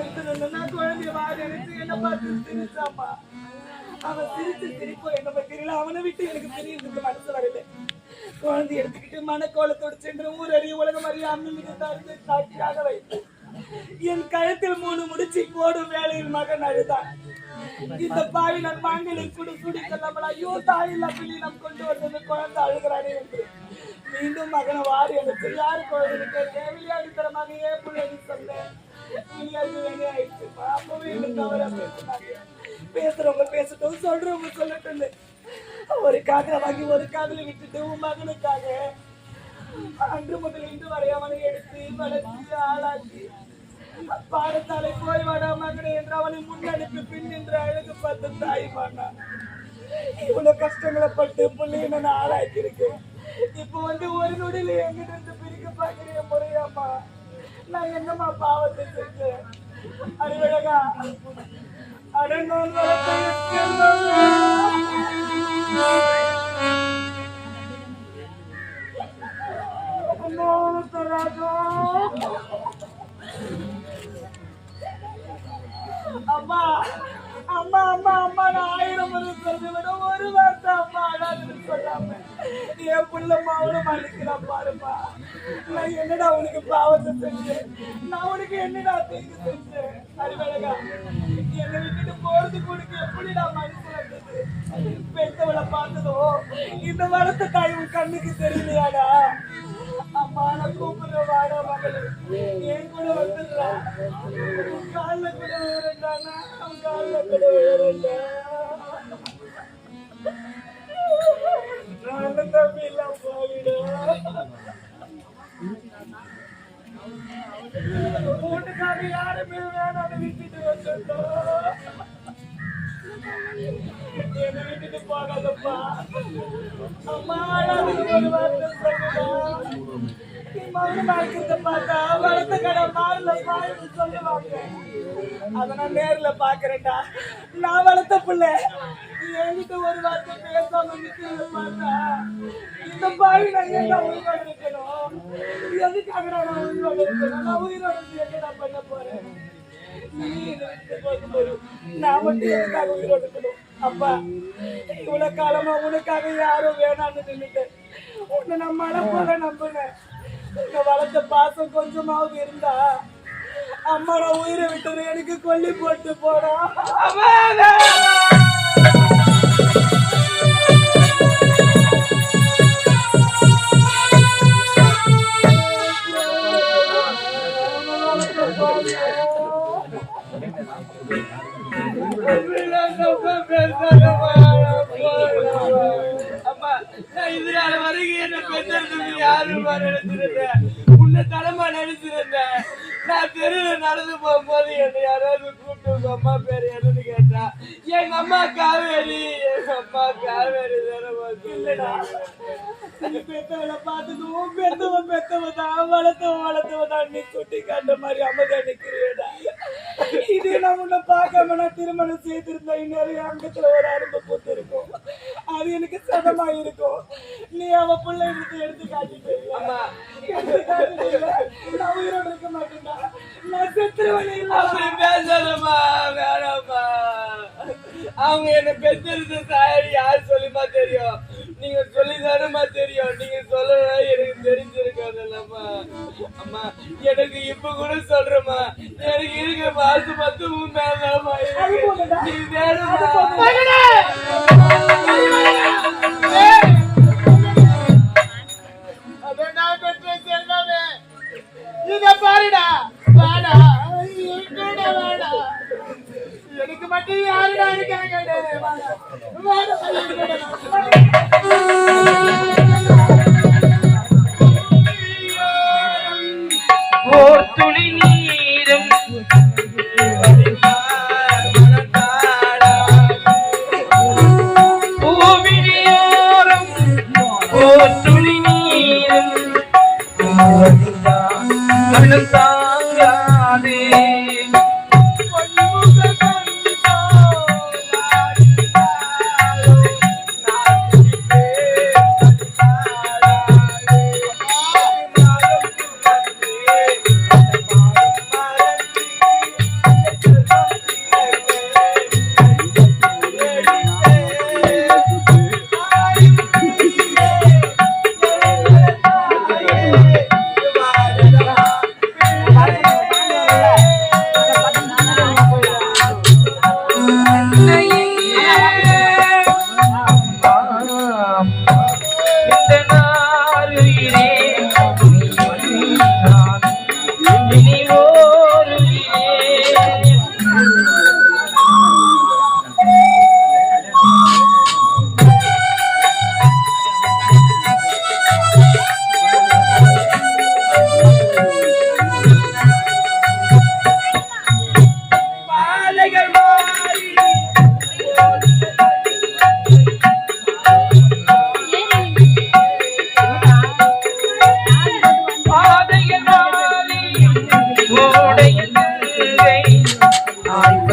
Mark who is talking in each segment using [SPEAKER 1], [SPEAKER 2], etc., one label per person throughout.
[SPEAKER 1] நான் குழந்தைய வாழ நினைச்சு என்ன பார்த்து சிரிச்சாமா அவன் சிரிச்சு சிரிப்போ என்ன தெரியல அவனை விட்டு எனக்கு தெரியறதுக்கு மனசு வரல குழந்தை எடுத்துக்கிட்டு மனக்கோலத்தோடு சென்று ஊர் அறிய உலகம் அறிய அம்மனுக்கு தருந்து சாட்சியாக வைத்தேன் என் கழுத்தில் மூணு முடிச்சு போடும் வேலையில் மகன் அழுதான் இந்த பாவி நான் மாங்கலில் குடி குடி செல்லாமல் ஐயோ தாயில்லா பிள்ளை நாம் கொண்டு வந்தது குழந்தை அழுகிறானே என்று மீண்டும் மகனை வாரி எனக்கு யாரு குழந்தைக்கு தேவையான தரமாக ஏன் பிள்ளைன்னு சொன்னேன் பேசுறவங்க பேசட்டும் சொல்றவங்க சொல்லட்டும் ஒரு காதல வாங்கி ஒரு காதல விட்டுட்டு உன் மகனுக்காக அன்று முதல் இன்று வரை அவனை எடுத்து வளர்த்து ஆளாக்கி பாடசாலை போய் வாடா மகனே என்று அவனை முன்னெடுத்து பின் என்று அழகு பார்த்து தாய்மானா இவ்வளவு கஷ்டங்களை பட்டு பிள்ளைய நான் ஆளாக்கி இருக்கேன் இப்போ வந்து ஒரு நொடியில எங்கிட்ட இருந்து பிரிக்க பாக்குறேன் முறையாமா நான் என்னமா பாவத்தை செஞ்சேன்? அறிவழகா அடங்கோல் உன் கண்ணுக்கு தெரியலையாடா அம்மா நான் கூப்பிடுற வாடா மகளே. என் கூட வந்துடுறா. உன் கால்ல கூட விழுறேன்டா. அவன் கால்ல கூட விழுறேன்டா. நான் தம்பி எல்லாம் போவிடா வீட்டுக்காக யாருமே வேணாம்னு விட்டுட்டு வந்துட்டோம். மௌனமா இருக்கிறத பார்த்தா வளர்த்த கடை மாறல சொல்லுவாங்க அதை நான் நேர்ல பாக்குறேன்டா நான் வளர்த்த பிள்ளை என்கிட்ட ஒரு வார்த்தை பேசாம பார்த்தா இந்த பாவி நான் ஏன் உயிரோட இருக்கணும் எதுக்காக நான் உயிரோட இருக்கணும் நான் உயிரோட என்ன பண்ண போறேன். நான் மட்டும் எதுக்காக உயிரோட இருக்கணும் அப்பா இவ்வளவு காலமா உனக்காக யாரும் வேணாம்னு நின்னுட்டேன். உன்னை நான் மழை போல நம்பினேன் உன்னை வளர்த்த பாசம் கொஞ்சமாவது இருந்தா அம்மாடா உயிரை விட்டது எனக்கு கொல்லி போட்டு போடா வரைக்கும் என்ன யாருமா நினைச்சிருந்தேன் உன்னை தலைமா நினைச்சிருந்தேன் நான் தெருவுல நடந்து போகும்போது என்னை யாராவது கூப்பிட்டு உங்க அம்மா பேரு என்னன்னு கேட்டா எங்க அம்மா காவேரி. எங்க அம்மா காவேரி தானே இல்லடா. நீ பெத்தவளை பார்த்தது உன் பெத்தவன் பெத்தவன் தான் வளர்த்தவன் வளர்த்தவன் தான். நீ குட்டி காட்ட மாதிரி அமைதியா நிக்கிறியடா இது நான் உன்னை பார்க்காம நான் திருமணம் செய்திருந்தேன். இன்னொரு அங்கத்துல ஒரு அரும்பு சதமா இருக்கும் நீ அவ பிள்ளை எடுத்து எடுத்து காட்டிட்டு நான் உயிரோட இருக்க மாட்டேன்டா. நான் செத்துருவனே
[SPEAKER 2] அப்படி பேசாதம்மா வேணாம்மா. அவங்க என்ன பெற்றிருந்த தாயாரி யார் சொல்லிமா தெரியும்? நீங்க சொல்லி தானம்மா தெரியும். நீங்க சொல்லல எனக்கு தெரிஞ்சிருக்காதுல்லம்மா. அம்மா எனக்கு இப்ப கூட சொல்றேம்மா. எனக்கு இருக்க மாசு பத்து உன் இருக்கு. நீ
[SPEAKER 1] இத பாருடா. எங்கடா வாடா. எனக்கு மட்டும் யாருடா இருக்காங்க?
[SPEAKER 2] Maybe Bye.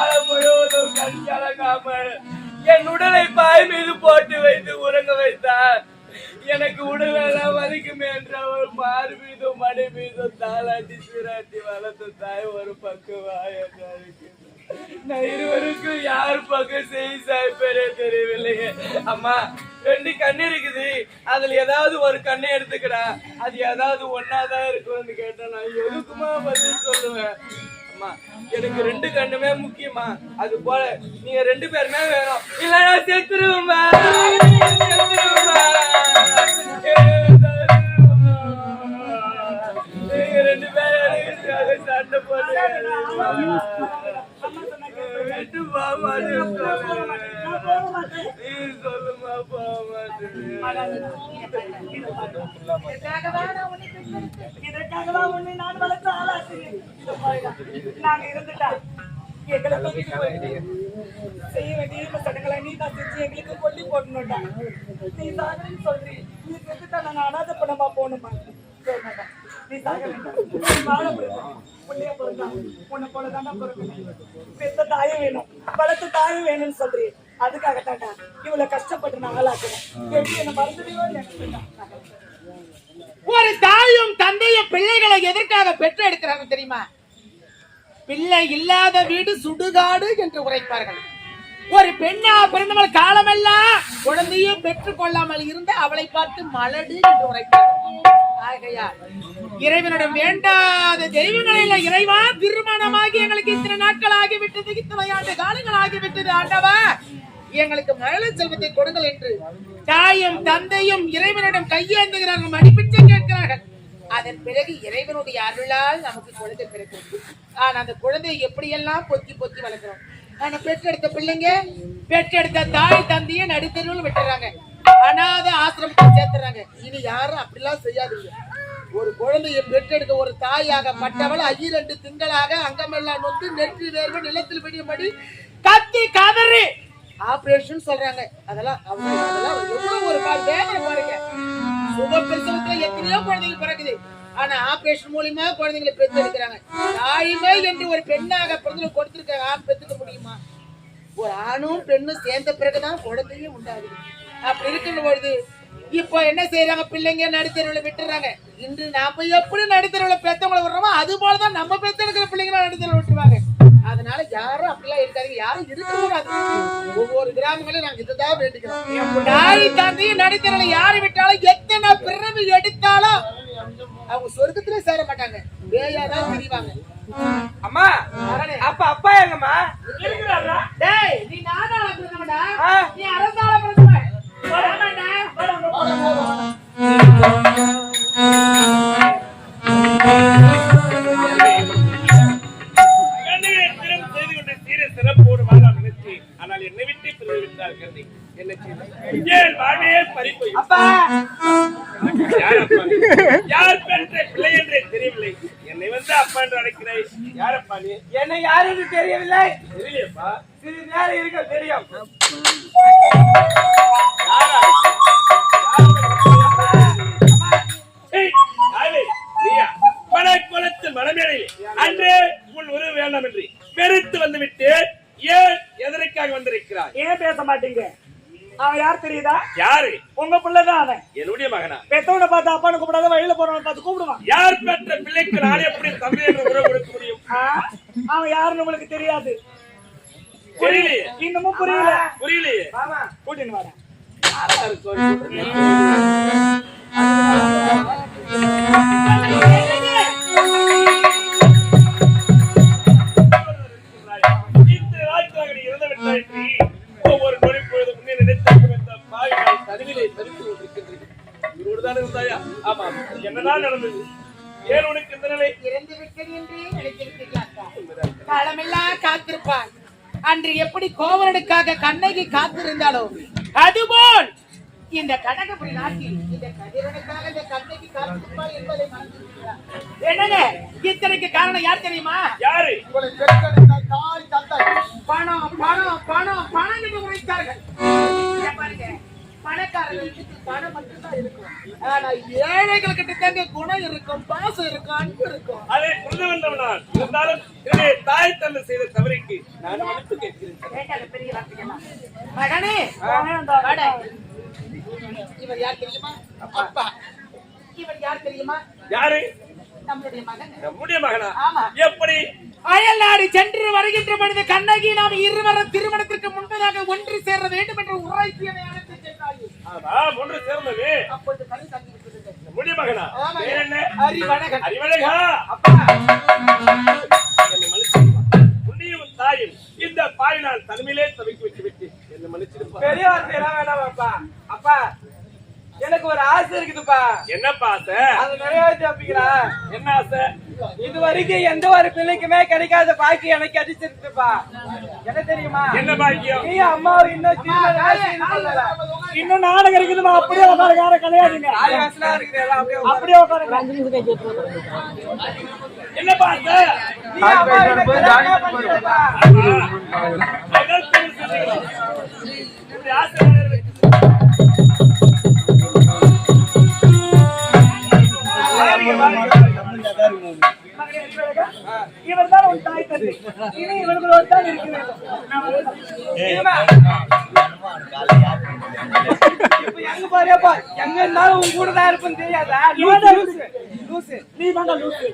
[SPEAKER 2] காலம் முழுவதும் கண் கலங்காமல் என் உடலை பாய் மீது போட்டு வைத்து உறங்க வைத்தார். எனக்கு உடலெல்லாம் வலிக்குமே என்ற ஒரு மாறு மீதும் மடி மீதும் தாளாட்டி சீராட்டி வளர்த்த தாய் ஒரு பக்கம் நான் இருவருக்கும் யார் பக்கம் செய் சாய்ப்பேரே தெரியவில்லையே. அம்மா ரெண்டு கண்ணு இருக்குது. அதுல ஏதாவது ஒரு கண்ணை எடுத்துக்கிறா அது ஏதாவது ஒன்னாதான் இருக்கும்னு கேட்டேன் நான் எதுக்குமா பதில் சொல்லுவேன்? முக்கியமா? எனக்கு ரெண்டு கண்ணுமே முக்கியமா? அது போல நீங்க ரெண்டு பேருமே வேணும். இல்லைன்னா செத்துருவேம்மா நீங்க ரெண்டு பேரும் சண்டை போட்டு
[SPEAKER 1] நான் போக மாட்டேன். நான் போக மாட்டேன்.
[SPEAKER 2] நீ சொல்லுமா பாமா
[SPEAKER 1] இதற்காகவா நான் உன்னை பெற்றெடுத்தேன். இதற்காகவா உன்னை நான் வளர்த்து ஆளாக்குகிறேன். இதோ பாருடா, நாங்க இருந்துட்டா. எங்களுக்கு தூக்கிட்டு செய்ய வேண்டிய இந்த சடங்குகளை நீ தான் செஞ்சு எங்களுக்கு கொல்லி போடணும்டா. நீ சாகணும்னு சொல்றீ. நீ செத்துட்டா நாங்க அனாதை பணமா போகணுமா? நீ சாக வேண்டாம். நீ வாழ முடியும் புள்ளைய பிறந்தா உன்னை போலதாண்டா பெத்த தாயும் வேணும். பலத்த தாயும் வேணும்னு சொல்றீ. அதுக்காகத்தாண்டா இவ்வளவு கஷ்டப்பட்டு நான் ஆளாக்குறேன். எப்படி என்ன மறந்துடுவோ எனக்கு
[SPEAKER 3] ஒரு தாயும் தந்தையும் பிள்ளைகளை எதற்காக பெற்று எடுக்கிறாங்க தெரியுமா? பிள்ளை இல்லாத வீடு சுடுகாடு என்று உரைப்பார்கள். ஒரு பெண்ணா பிறந்தவள் காலமெல்லாம் குழந்தையும் பெற்றுக் கொள்ளாமல் இருந்த அவளை பார்த்து மலடு என்று உரைப்பார்கள். ஆகையால் இறைவனிடம் வேண்டாத தெய்வங்களில் இறைவா திருமணமாகி எங்களுக்கு இத்தனை நாட்கள் ஆகிவிட்டது இத்தனை ஆண்டு காலங்கள் ஆகிவிட்டது ஆண்டவா. எங்களுக்கு மழலை செல்வத்தை கொடுங்கள் என்று தாயும் தந்தையும் இறைவனிடம் கையேந்துகிறார்கள் மடிப்பிச்சை கேட்கிறார்கள் அதன் பிறகு இறைவனுடைய அருளால் நமக்கு குழந்தை பிறக்கிறது. ஆனா அந்த குழந்தையை எப்படியெல்லாம் பொத்தி பொத்தி வளர்க்கிறோம்? ஆனா பெற்றெடுத்த பிள்ளைங்க பெற்றெடுத்த தாய் தந்தையை நடுத்தருவில் விட்டுறாங்க. அனாத ஆசிரமத்தை சேர்த்துறாங்க. இனி யாரும் அப்படிலாம் செய்யாதீங்க. ஒரு குழந்தையை பெற்றெடுக்க ஒரு தாயாக பட்டவள் ஐயிரண்டு திங்களாக அங்கமெல்லாம் நொந்து நெற்றி வேர்வை நிலத்தில் விடியபடி கத்தி கதறி ஆபரேஷன் சொல்றாங்க. அதெல்லாம் அவங்க அதெல்லாம் எவ்வளவு ஒரு கால் வேதனை பாருங்க. சுக பிரசவத்துல எத்தனையோ குழந்தைங்க பிறக்குது. ஆனா ஆபரேஷன் மூலியமா குழந்தைங்களை பெற்றெடுக்கிறாங்க. தாய்மை என்று ஒரு பெண்ணாக பிறந்து கொடுத்திருக்காங்க ஆண் பெற்றுக்க முடியுமா? ஒரு ஆணும் பெண்ணும் சேர்ந்த பிறகுதான் குழந்தையே உண்டாகுது. அப்படி இருக்கின்ற பொழுது இப்போ என்ன செய்யறாங்க பிள்ளைங்க நடுத்தருவில் விட்டுறாங்க. இன்று நாம எப்படி நடுத்தருவில் பெத்தவங்களை விடுறோமோ அது போலதான் நம்ம பெத்தெடுக்கிற பிள்ளைங்களை நடுத்தருவில் விட்டுருவாங்க. அதனால யாரும் அப்படிலாம் இருக்காதீங்க. யாரும் இருக்க கூடாது ஒவ்வொரு கிராமங்களும் நாங்க இதுதான் வேண்டிக்கிறோம். தாய் தந்தையும் நடுத்தருவில் யாரு விட்டாலும் எத்தனை பிறவி எடுத்தாலும் அவங்க சொர்க்கத்திலே சேர மாட்டாங்க. வேலையாதான் தெரிவாங்க
[SPEAKER 2] அம்மா அப்ப அப்பா எங்கம்மா?
[SPEAKER 3] டேய் நீ நாடாள பிறந்தவடா. நீ அரசாள பிறந்தவன்
[SPEAKER 4] ஆனால் என்னை விட்டு பிரிந்து விட்டார் என்ன ஏன் வாழ்வே பறிப்போய்.
[SPEAKER 2] அப்பா!
[SPEAKER 4] யார்? யார் பெற்ற பிள்ளை என்றே தெரியவில்லை. என்னை வந்து அப்பா என்று அழைக்கிறாய் யாரப்பா நீ?
[SPEAKER 2] என்னை யாருக்கு தெரியவில்லை.
[SPEAKER 4] தெரியலையப்பா.
[SPEAKER 2] சிறிது நேரம் இருக்க தெரியும்.
[SPEAKER 4] யாரா? யாரு? மணமேடையில் அன்றே உன் உறவு வேண்டாம் என்று வெறுத்து வந்து விட்டு ஏன் எதற்காக வந்திருக்கிறாய்?
[SPEAKER 1] ஏன் பேச மாட்டீங்க? அவன் யார் தெரியுதா?
[SPEAKER 4] யாரு?
[SPEAKER 1] உங்க பிள்ளைதான் அவன்.
[SPEAKER 4] என்னுடைய மகனா?
[SPEAKER 1] பெத்தவனை பார்த்து அப்பான்னு கூப்பிடாத வழியில போறவனை பார்த்து கூப்பிடுவான்.
[SPEAKER 4] யார் பெற்ற பிள்ளைக்கு நான் எப்படி தந்தை என்ற உறவு கொடுக்க முடியும்?
[SPEAKER 1] ஆ? அவன் யாருன்னு உங்களுக்கு தெரியாது.
[SPEAKER 4] தெரியலையே
[SPEAKER 1] இன்னமும் புரியல.
[SPEAKER 4] புரியலையே.
[SPEAKER 1] கூட்டின்னு வரேன்
[SPEAKER 4] இந்த பாவிகளை தனிவிலே தரித்து கொண்டிருக்கின்றது இவரோடுதான் இருந்தாயா? ஆமா. என்னதான் நடந்தது? ஏன் உனக்கு இந்த நிலை?
[SPEAKER 3] இறந்து விட்டது என்றே நினைத்திருக்கிறார்கள் காலமெல்லாம் காத்திருப்பான் அன்று எப்படி கோவலனுக்காக கண்ணகி காத்திருந்தாலோ அதுபோல் இந்த கனகபுரி நாட்டில் இந்த கதிரனுக்காக இந்த கண்ணகி காத்திருப்பாள் என்பதை மறந்திருக்கிறார் என்னங்க? இத்தனைக்கு காரணம் யார் தெரியுமா?
[SPEAKER 4] யாரு?
[SPEAKER 3] பணம் பணம் பணம் பணம் என்று உழைத்தார்கள் பாருங்க. பணக்காரர்களுக்கு பணம் மட்டும்தான் இருக்கும். ஆனா ஏழைகள் கிட்ட தாங்க குணம் இருக்கும் பாசம் இருக்கும் அன்பு இருக்கும்.
[SPEAKER 4] அதை புரிந்து வந்தவன் நான் இருந்தாலும் என்னுடைய தாய் தந்தை செய்த தவறுக்கு நான் மன்னிப்பு கேட்கிறேன்.
[SPEAKER 3] வேண்டாம், பெரிய வார்த்தைகள்லாம். மகனே வாடா. இவர் யார் தெரியுமா? அப்பா. இவர் யார் தெரியுமா?
[SPEAKER 4] யாரு?
[SPEAKER 3] நம்மளுடைய மகன்.
[SPEAKER 4] நம்முடைய மகனா?
[SPEAKER 3] ஆமா.
[SPEAKER 4] எப்படி?
[SPEAKER 3] அயல் நாடு சென்று வருகின்ற பொழுது கண்ணகி நாம் இருவரும் திருமணத்திற்கு முன்பதாக ஒன்று சேர வேண்டும் என்று உரைப்பியனை
[SPEAKER 4] ஆமா ஒன்று சேர்ந்தது.
[SPEAKER 3] அப்பொழுது கை தங்கி விட்டது
[SPEAKER 4] நம்முடைய மகனா?
[SPEAKER 3] ஆமாங்க.
[SPEAKER 4] பேர் என்ன?
[SPEAKER 3] அறிவழகன்.
[SPEAKER 4] அறிவழகா? என்னை மன்னிச்சிருப்பா உன்னையும் உன் தாயும் இந்த பாயினால் தனிமையிலே தவிக்க வச்சு விட்டு என்னை மன்னிச்சிருப்பா
[SPEAKER 2] பெரிய வேணாம் அப்பா அப்பா எனக்கு ஒரு ஆசை இருக்குதுப்பா.
[SPEAKER 4] என்னப்பா ஆசை?
[SPEAKER 2] அது நிறைவேற்றி வைப்பீங்களா
[SPEAKER 4] என்ன ஆசை?
[SPEAKER 2] இது வரைக்கும் எந்த ஒரு பிள்ளைக்குமே கிடைக்காத பாக்கி எனக்கு அடிச்சிருக்குப்பா என்ன தெரியுமா?
[SPEAKER 4] என்ன பாக்கியம்?
[SPEAKER 2] நீ அம்மாவை இன்னும்.
[SPEAKER 1] இன்னும் நாடகம் இருக்குதுமா? அப்படியே யாரும் கிடையாதுங்க.
[SPEAKER 2] அப்படியே உட்காரு.
[SPEAKER 4] என்னப்பா
[SPEAKER 1] இனி இவர்களோடு தான் இருக்க வேண்டும்.
[SPEAKER 2] இருமா. இப்ப எங்க பாருப்பா எங்க இருந்தாலும் உன் கூட தான் இருப்பேன்னு தெரியாதா? லூசு, லூசு.
[SPEAKER 1] நீ தாங்க லூசு.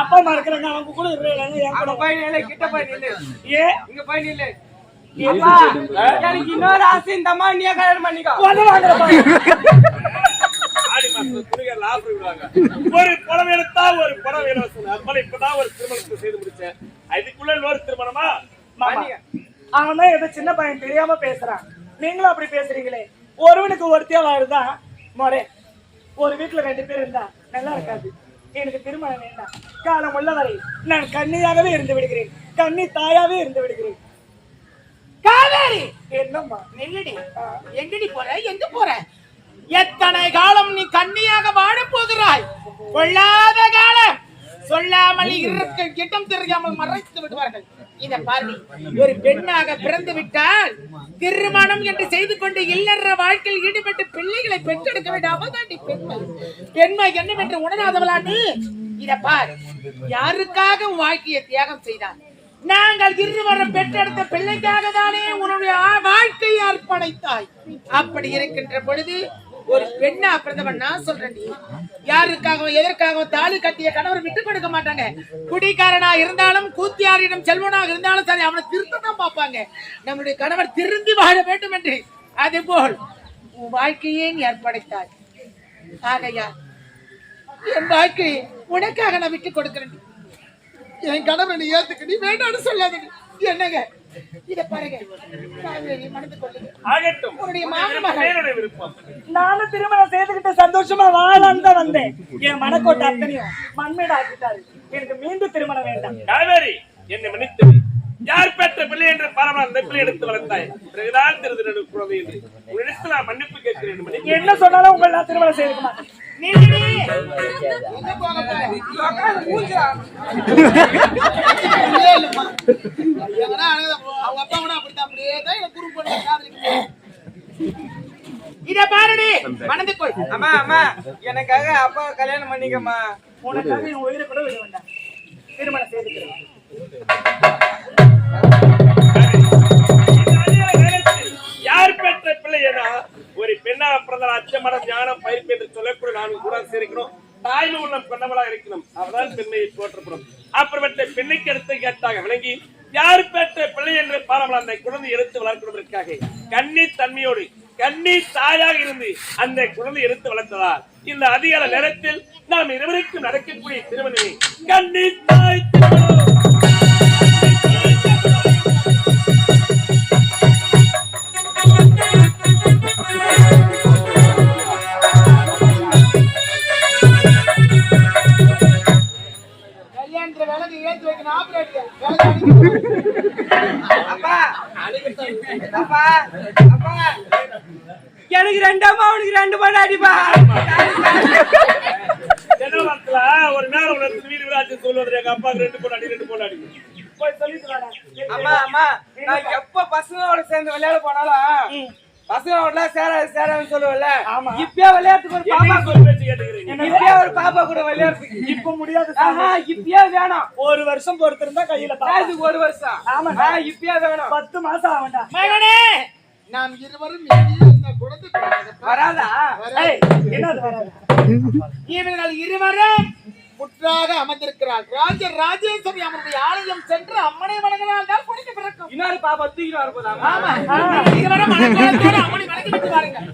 [SPEAKER 1] அப்பா அம்மா இருக்கிறாங்க அவங்க கூட இருக்கிறாங்க என் கூட
[SPEAKER 2] அங்க போய் நில்லு, கிட்ட போய் நில்லு.
[SPEAKER 1] ஏ?
[SPEAKER 2] இங்க போய் நில்லு. அப்பா, எனக்கு இன்னொரு ஆசை இந்த அம்மா நீயே கல்யாணம் பண்ணிக்கோ.
[SPEAKER 4] ஒரு புடவை எடுத்தா ஒரு இலவசம் போல இப்பதான் ஒரு திருமணத்தை செய்து முடிச்சேன். அதுக்குள்ள இன்னொரு திருமணமா?
[SPEAKER 1] அவன் தான் ஏதோ சின்ன பையன் தெரியாம பேசுறான். நீங்களும் அப்படி பேசுறீங்களே. ஒருவனுக்கு ஒருத்தியா வாழ்ந்தா மொரே ஒரு வீட்டுல ரெண்டு பேர் இருந்தா நல்லா இருக்காது. எனக்கு திருமணம் வேண்டாம். காலம் உள்ளவரை நான் கன்னியாகவே இருந்து விடுகிறேன். கன்னி தாயாவே இருந்து விடுகிறேன்.
[SPEAKER 3] காவேரி!
[SPEAKER 1] என்னம்மா
[SPEAKER 3] நெல்லடி. எங்கடி போற? எங்க போற? எத்தனை காலம் நீ கன்னியாக வாழப் போகிறாய் கொள்ளாத காலம் சொல்லாமல் இருக்க இடம் தெரியாமல் மறைத்து விடுவார்கள். இத பாருங்க ஒரு பெண்ணாக பிறந்து விட்டால் திருமணம் என்று செய்து கொண்டு இல்லற வாழ்க்கையில் ஈடுபட்டு பிள்ளைகளை பெற்றெடுக்க வேண்டும் அவதாண்டி பெண்மை. பெண்மை என்னவென்று உணராதவளா நீ இத பார் யாருக்காக வாழ்க்கையை தியாகம் செய்தார் நாங்கள் இருவரும் பெற்றெடுத்த பிள்ளைக்காக தானே உன்னுடைய வாழ்க்கையை அர்ப்பணித்தாய். அப்படி இருக்கின்ற பொழுது ஒரு பெண்ணா பிறந்தவன் நான் சொல்றேன் நீ. யாருக்காகவும் எதற்காகவும் தாலி கட்டிய கணவர் விட்டு கொடுக்க மாட்டாங்க. குடிகாரனா இருந்தாலும் கூத்தியாரிடம் செல்வனாக இருந்தாலும் சரி அவனை திருத்த தான் பார்ப்பாங்க. நம்முடைய கணவர் திருந்தி வாழ வேண்டும் என்று அதுபோல் உன் வாழ்க்கையே நீ அர்ப்பணித்தாய். ஆகையா என் வாழ்க்கை உனக்காக நான் விட்டு கொடுக்கிறேன் என் கணவனை நீ ஏத்துக்க நீ வேண்டாம்னு சொல்லாத என்னங்க? இத பாருங்க.
[SPEAKER 4] ஆகட்டும்.
[SPEAKER 3] உன்னுடைய மாமன்
[SPEAKER 4] என்னுடைய விருப்பம்.
[SPEAKER 1] நானும் திருமணம் செய்துகிட்டு சந்தோஷமா வாழலான்னு தான் வந்தேன். என் மனக்கோட்டை அத்தனையும் மண்மேட ஆக்கிட்டாரு. எனக்கு மீண்டும் திருமணம் வேண்டாம்.
[SPEAKER 4] காவேரி என்னை மன்னித்து யார் பெற்ற பிள்ளை என்று பரவாயில்ல அந்த பிள்ளை எடுத்து வளர்த்தாய்? பிறகுதான் தெரிந்து குழந்தை என்று. உன்னிடத்தில் நான் மன்னிப்பு கேட்கிறேன்
[SPEAKER 1] என்ன சொன்னாலும் உங்களை நான் திருமணம் செய்திருக்க மாட்டேன்
[SPEAKER 3] நில்லடி. எங்க போக போற? இல்லே இல்லம்மா. எங்கனா அழுகுதா போ. அவங்க அப்பா கூட அப்படித்தான் அப்படியே தான் எனக்கு குறும்பு பண்ணி காதலிக்குது. இத பாருடி மனது கொள்
[SPEAKER 2] அம்மா அம்மா எனக்காக அப்பா கல்யாணம் பண்ணிக்கம்மா.
[SPEAKER 1] உனக்காக என் உயிரை கூட விட வேண்டாம். திருமணம் செய்துக்கிறேன்
[SPEAKER 4] யார் பெற்ற பிள்ளை என ஒரு பெண்ணா பிறந்த அச்சமரம் ஞானம் பயிர்ப்பு என்று சொல்லக்கூட நானும் கூட சேர்க்கணும் தாய்மை உள்ளம் கொண்டவளா இருக்கணும் அவதான் பெண்மையை போற்றப்படும் அப்புறமேட்ட பெண்ணுக்கு எடுத்து கேட்டாங்க விளங்கி யார் பெற்ற பிள்ளை என்று பாரம்பரிய அந்த குழந்தை எடுத்து வளர்க்கிறதற்காக கன்னி தன்மையோடு கன்னி தாயாக இருந்து அந்த குழந்தை எடுத்து வளர்த்ததால் இந்த அதிகார நேரத்தில் நாம் இருவருக்கும் நடக்கக்கூடிய திருமணமே. கன்னி தாய்.
[SPEAKER 2] அப்பா அப்பா அப்பா. எனக்கு ரெண்டு அம்மா அவனுக்கு ரெண்டு பண்ண அடிப்பா.
[SPEAKER 4] ஜனவரத்துல ஒரு நேரம் உனக்கு வீடு விராட்சி சொல்லுவது எங்க அப்பா ரெண்டு பொண்ணாடி ரெண்டு பொண்ணாடி
[SPEAKER 1] போய் சொல்லிட்டு வாடா.
[SPEAKER 2] அம்மா அம்மா நான் எப்ப பசங்களோட சேர்ந்து விளையாட போனாலும் பசங்க அவன்லாம் சேராது சேராதுன்னு சொல்லுவல
[SPEAKER 1] ஆமா.
[SPEAKER 2] இப்பயே விளையாட்டுக்கு ஒரு பாப்பா இப்பயே ஒரு பாப்பா கூட விளையாடுறதுக்கு.
[SPEAKER 1] இப்ப முடியாது
[SPEAKER 2] இப்பயே வேணாம்.
[SPEAKER 1] ஒரு வருஷம் பொறுத்திருந்தா கையில
[SPEAKER 2] ஒரு வருஷம்.
[SPEAKER 1] ஆமாண்டா.
[SPEAKER 2] ஆ, இப்பயே வேணும்.
[SPEAKER 1] பத்து மாசம்
[SPEAKER 3] மகனே! நாம் இருவரும் இந்த பிறந்தது.
[SPEAKER 2] வராதா?
[SPEAKER 3] இவர்கள் இருவரும் முற்றாக அமர்ந்திருக்கிறார். ராஜ ராஜேஸ்வரி அவனுடைய ஆலயம் சென்று அம்மனை வணங்கினால் தான் குழந்தை பிறக்கும்.
[SPEAKER 2] இன்னொரு வர போதாமா
[SPEAKER 3] ஆமா. இருவரும் அம்மனை வணங்கி விட்டு வாருங்கள்.